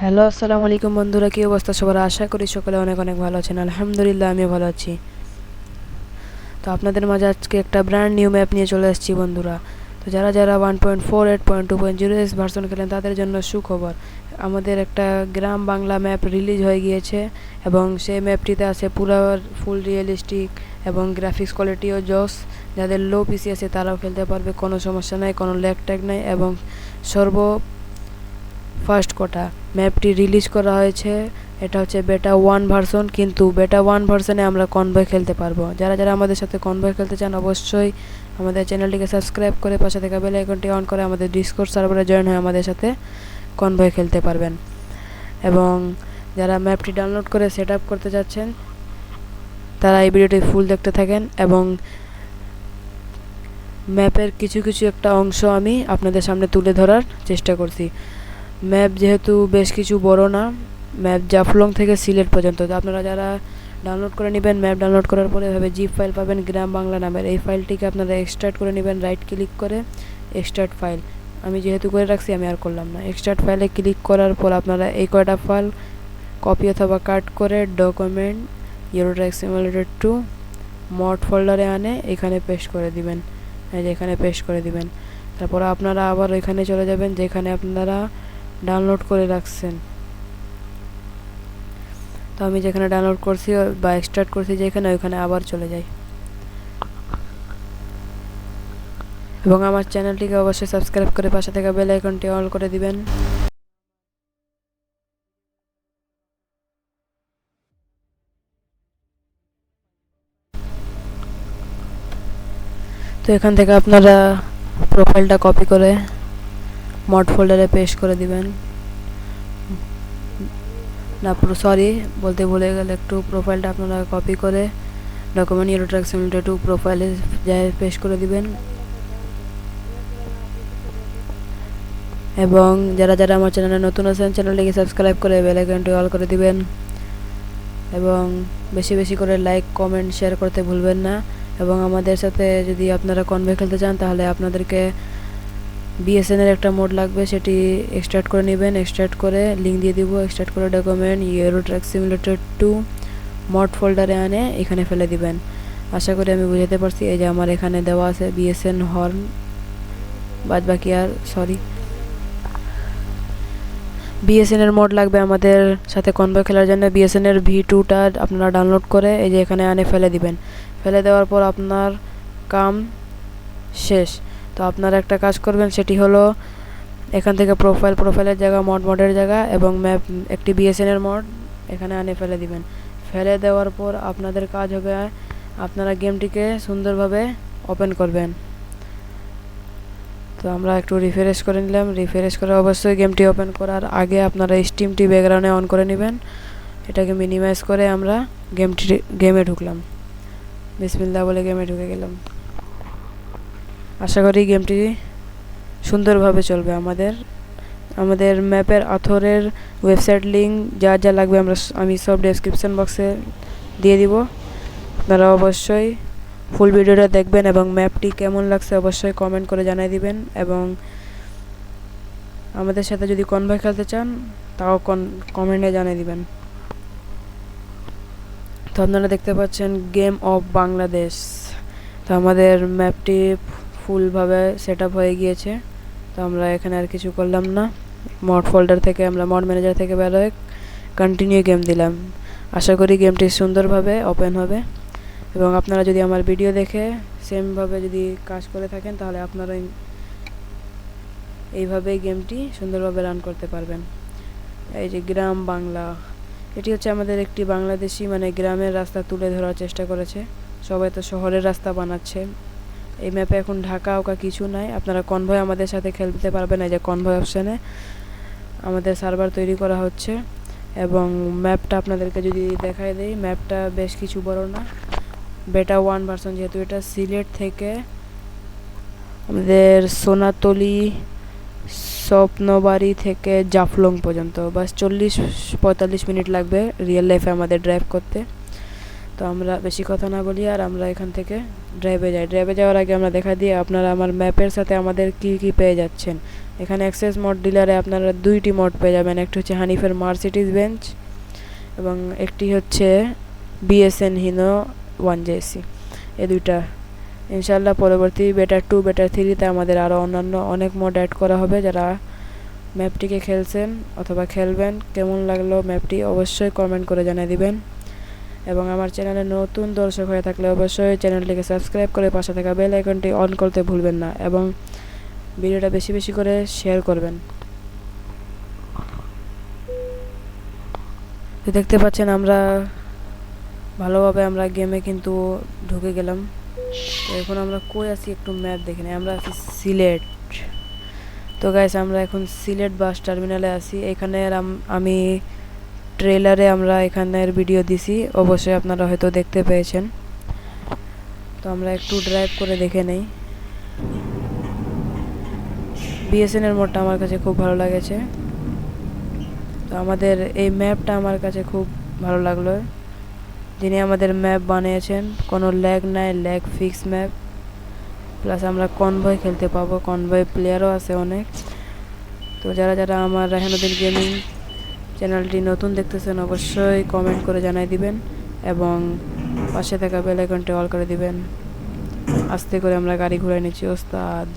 Hello, আসসালামু আলাইকুম বন্ধুরা, কী অবস্থা সবার? আশা করি সকলে অনেক অনেক ভালো আছেন। আলহামদুলিল্লাহ, আমিও ভালো আছি। তো আপনাদের মাঝে আজকে একটা ব্র্যান্ড নিউ ম্যাপ নিয়ে চলে এসেছি বন্ধুরা। তো যারা যারা one point four eight point two point zero S version খেলেন, তাদের জন্য সুখবর। আমাদের একটা গ্রাম বাংলা ম্যাপ রিলিজ হয়ে গিয়েছে এবং সেই ম্যাপটিতে আছে পুরো ফুল রিয়েলিস্টিক এবং গ্রাফিক্স কোয়ালিটিও জস যাদের লো পিসি আছে, তারাও খেলতে পারবে, কোনো সমস্যা নাই, কোনো ল্যাগ ট্যাগ নাই এবং সর্ব ফার্স্ট কোটা। ম্যাপটি রিলিজ করা হয়েছে। এটা হচ্ছে বেটা ওয়ান ভার্সন কিন্তু বেটা ওয়ান ভার্সনে আমরা কনভয় খেলতে পারব। যারা যারা আমাদের সাথে কনভয় খেলতে চান, অবশ্যই আমাদের চ্যানেলটিকে সাবস্ক্রাইব করে পাশে থেকে বেল আইকনটি অন করে আমাদের ডিসকোর্ড সার্ভারে জয়েন হয়ে আমাদের সাথে কনভয় খেলতে পারবেন। এবং যারা ম্যাপটি ডাউনলোড করে সেট আপ করতে চাচ্ছেন তারা এই ভিডিওটি ফুল দেখতে থাকেন এবং ম্যাপের কিছু কিছু একটা অংশ আমি আপনাদের সামনে তুলে ধরার চেষ্টা করছি। ম্যাপ যেহেতু বেশ কিছু বড় না, ম্যাপ জাফলং থেকে সিলেট পর্যন্ত। তো আপনারা যারা ডাউনলোড করে নেবেন, ম্যাপ ডাউনলোড করার পরে এভাবে জিপ ফাইল পাবেন গ্রাম বাংলা নামের। এই ফাইলটিকে আপনারা এক্সট্রাক্ট করে নেবেন রাইট ক্লিক করে এক্সট্রাক্ট ফাইল আমি যেহেতু করে রাখছি, আমি আর করলাম না। এক্সট্রাক্ট ফাইলে ক্লিক করার পর আপনারা এই কয়টা ফাইল কপি অথবা কাট করে document Euro Truck simulator two mod ফোল্ডারে আনে, এখানে পেস্ট করে দিবেন। এখানে পেস্ট করে দিবেন। তারপর আপনারা আবার ওইখানে চলে যাবেন, যেখানে আপনারা ডাউনলোড করে রাখছেন। তো আমি যেখানে ডাউনলোড করছি বা এক্সট্রাক্ট করছি যেখানে, ওইখানে আবার চলে যাই। এবং আমার চ্যানেলটিকে অবশ্যই সাবস্ক্রাইব করে পাশে থেকে বেল আইকনটি অল করে দিবেন। তো এখান থেকে আপনারা প্রোফাইলটা কপি করে মড ফোল্ডারে পেস্ট করে দিবেন। না সরি বলতে ভুলে গেলে একটু প্রোফাইলটা আপনারা কপি করে ডকুমেন্ট ইউরোট্রাক সিমিলিটে টু প্রোফাইলে যায় পেস্ট করে দিবেন। এবং যারা যারা আমার চ্যানেলে নতুন আছেন চ্যানেলটিকে সাবস্ক্রাইব করে বেল আইকনটি অল করে দিবেন। এবং বেশি বেশি করে লাইক কমেন্ট শেয়ার করতে ভুলবেন না। এবং আমাদের সাথে যদি আপনারা কনভে খেলতে চান, তাহলে আপনাদেরকে বিএসএনের একটা মোড লাগবে, সেটি এক্সট্রাক্ট করে নেবেন এক্সট্রাক্ট করে লিঙ্ক দিয়ে দিব এক্সট্রাক্ট করে document Euro Truck simulator two mod ফোল্ডারে আনে, এখানে ফেলে দিবেন। আশা করি আমি বুঝাতে পারছি, এই যে আমার এখানে দেওয়া আছে বিএসএন হর্ন বাদ বাকি আর সরি বিএসএন এর মোড লাগবে আমাদের সাথে কনভয় খেলার জন্য বিএসএন এর ভি টুটা আপনারা ডাউনলোড করে, এই যে এখানে আনে, ফেলে দিবেন। ফেলে দেওয়ার পর আপনার কাম শেষ। তো আপনারা একটা কাজ করবেন, সেটি হলো এখান থেকে প্রোফাইল প্রোফাইলের জায়গা মড মডের জায়গা এবং ম্যাপ একটি বিএসএন এর মড এখানে আনে ফেলে দিবেন। ফেলে দেওয়ার পর আপনাদের কাজ হবে, আপনারা গেমটিকে সুন্দরভাবে ওপেন করবেন। তো আমরা একটু রিফ্রেশ করে নিলাম। রিফ্রেশ করে অবশ্যই গেমটি ওপেন করার আগে আপনারা স্টিমটি ব্যাকগ্রাউন্ডে অন করে নেবেন। এটাকে মিনিমাইজ করে আমরা গেমটি গেমে ঢুকলাম। বিসমিল্লা বলে গেমে ঢুকে গেলাম। আশা করি গেমটি সুন্দরভাবে চলবে। আমাদের আমাদের ম্যাপের আথরের ওয়েবসাইট লিঙ্ক যা যা লাগবে আমরা আমি সব ডেসক্রিপশন বক্সে দিয়ে দিব। আপনারা অবশ্যই ফুল ভিডিওটা দেখবেন এবং ম্যাপটি কেমন লাগছে অবশ্যই কমেন্ট করে জানিয়ে দিবেন এবং আমাদের সাথে যদি কনভয় খেলতে চান, তাও কমেন্টে জানিয়ে দিবেন। তো আপনারা দেখতে পাচ্ছেন গেম অফ বাংলাদেশ তো আমাদের ম্যাপটি ফুলভাবে সেট আপ হয়ে গিয়েছে। তো আমরা এখানে আর কিছু করলাম না। মড ফোল্ডার থেকে আমরা মড ম্যানেজার থেকে বেরোয়। কন্টিনিউ গেম দিলাম। আশা করি গেমটি সুন্দরভাবে ওপেন হবে। এবং আপনারা যদি আমার ভিডিও দেখে সেমভাবে যদি কাজ করে থাকেন, তাহলে আপনারা এইভাবে গেমটি সুন্দরভাবে রান করতে পারবেন। এই যে গ্রাম বাংলা। এটি হচ্ছে আমাদের একটি বাংলাদেশি মানে গ্রামের রাস্তা তুলে ধরার চেষ্টা করেছে। সবাই তো শহরের রাস্তা বানাচ্ছে। এই ম্যাপে এখন ঢাকা ওকা কিছু নাই। আপনারা কনভয় আমাদের সাথে খেলতে পারবেন এই যে কনভয় অপশানে আমাদের সার্ভার তৈরি করা হচ্ছে এবং ম্যাপটা আপনাদেরকে যদি দেখাই দেই ম্যাপটা বেশ কিছু বড় না। বেটা ওয়ান ভার্সন যেহেতু এটা সিলেট থেকে আমাদের সোনাতলি, স্বপ্নবাড়ি থেকে জাফলং পর্যন্ত। বাস চল্লিশ পঁয়তাল্লিশ মিনিট লাগবে রিয়েল লাইফে আমাদের ড্রাইভ করতে। তো আমরা বেশি কথা না বলি আর আমরা এখান থেকে ড্রাইভে যাই ড্রাইভে যাওয়ার আগে আমরা দেখা দিই আপনারা আমার ম্যাপের সাথে আমাদের কি কি পেয়ে যাচ্ছেন। এখানে অ্যাক্সেস মোড ডিলারে আপনারা দুইটি মোড পেয়ে যাবেন। একটি হচ্ছে হানিফের মার্সিটিজ বেঞ্চ এবং একটি হচ্ছে বিএসএন হিনো ওয়ান জেসি এ দুইটা। ইনশাল্লাহ পরবর্তী বেটার টু বেটার থ্রিতে আমাদের আরও অন্যান্য অনেক মোড অ্যাড করা হবে। যারা ম্যাপটিকে খেলছেন অথবা খেলবেন, কেমন লাগল ম্যাপটি অবশ্যই কমেন্ট করে জানিয়ে দিবেন। এবং আমার চ্যানেলে নতুন দর্শক হয়ে থাকলে অবশ্যই চ্যানেলটিকে সাবস্ক্রাইব করে পাশে থাকা বেল আইকনটি অন করতে ভুলবেন না এবং ভিডিওটা বেশি বেশি করে শেয়ার করবেন। তো দেখতে পাচ্ছেন আমরা ভালোভাবে আমরা গেমে কিন্তু ঢুকে গেলাম। তো এখন আমরা কই আছি একটু ম্যাপ দেখে নিই, আমরা আছি সিলেট। তো গাইস আমরা এখন সিলেট বাস টার্মিনালে আছি। এখানে আমি ট্রেলারে আমরা এখানের ভিডিও দিছি। অবশ্যই আপনারা হয়তো দেখতে পেয়েছেন। তো আমরা একটু ড্রাইভ করে দেখে নেই। বিএসএনের মোডটা আমার কাছে খুব ভালো লাগেছে। তো আমাদের এই ম্যাপটা আমার কাছে খুব ভালো লাগল। যিনি আমাদের ম্যাপ বানিয়েছেন, কোনো ল্যাগ নাই ল্যাগ ফিক্স ম্যাপ প্লাস আমরা কনভয় খেলতে পাবো। কনভয় প্লেয়ারও আছে অনেক। তো যারা যারা আমার রাহানুদ্দিন গেমিং চ্যানেলটি নতুন দেখতেছেন অবশ্যই কমেন্ট করে জানাই দিবেন এবং পাশে থাকা বেল আইকনটি অল করে দিবেন। আস্তে করে আমরা গাড়ি ঘুরে নিচ্ছি, ওস্তাদ।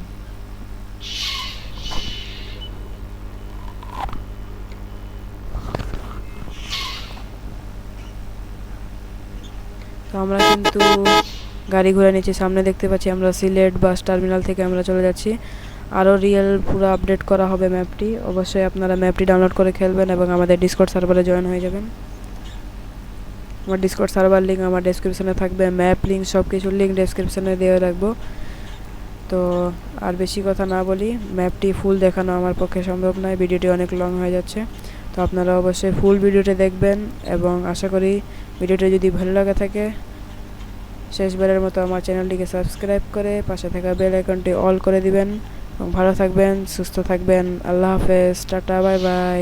তো আমরা কিন্তু গাড়ি ঘোড়া নিচ্ছি, সামনে দেখতে পাচ্ছি আমরা সিলেট বাস টার্মিনাল থেকে আমরা চলে যাচ্ছি। আরও রিয়েল পুরো আপডেট করা হবে ম্যাপটি অবশ্যই আপনারা ম্যাপটি ডাউনলোড করে খেলবেন এবং আমাদের ডিসকর্ড সার্ভারে জয়েন হয়ে যাবেন। আমার ডিসকর্ড সার্ভার লিঙ্ক আমার ডেসক্রিপশনে থাকবে। ম্যাপ লিঙ্ক সব কিছুর লিঙ্ক ডেসক্রিপশনে দিয়ে রাখব। তো আর বেশি কথা না বলি ম্যাপটি ফুল দেখানো আমার পক্ষে সম্ভব নয়। ভিডিওটি অনেক লং হয়ে যাচ্ছে। তো আপনারা অবশ্যই ফুল ভিডিওটি দেখবেন এবং আশা করি ভিডিওটি যদি ভালো লাগে থাকে, শেষবারের মতো আমার চ্যানেলটিকে সাবস্ক্রাইব করে পাশে থাকা বেল আইকনটি অল করে দিবেন। ভালো থাকবেন সুস্থ থাকবেন আল্লাহ হাফেজ টাটা বাই বাই।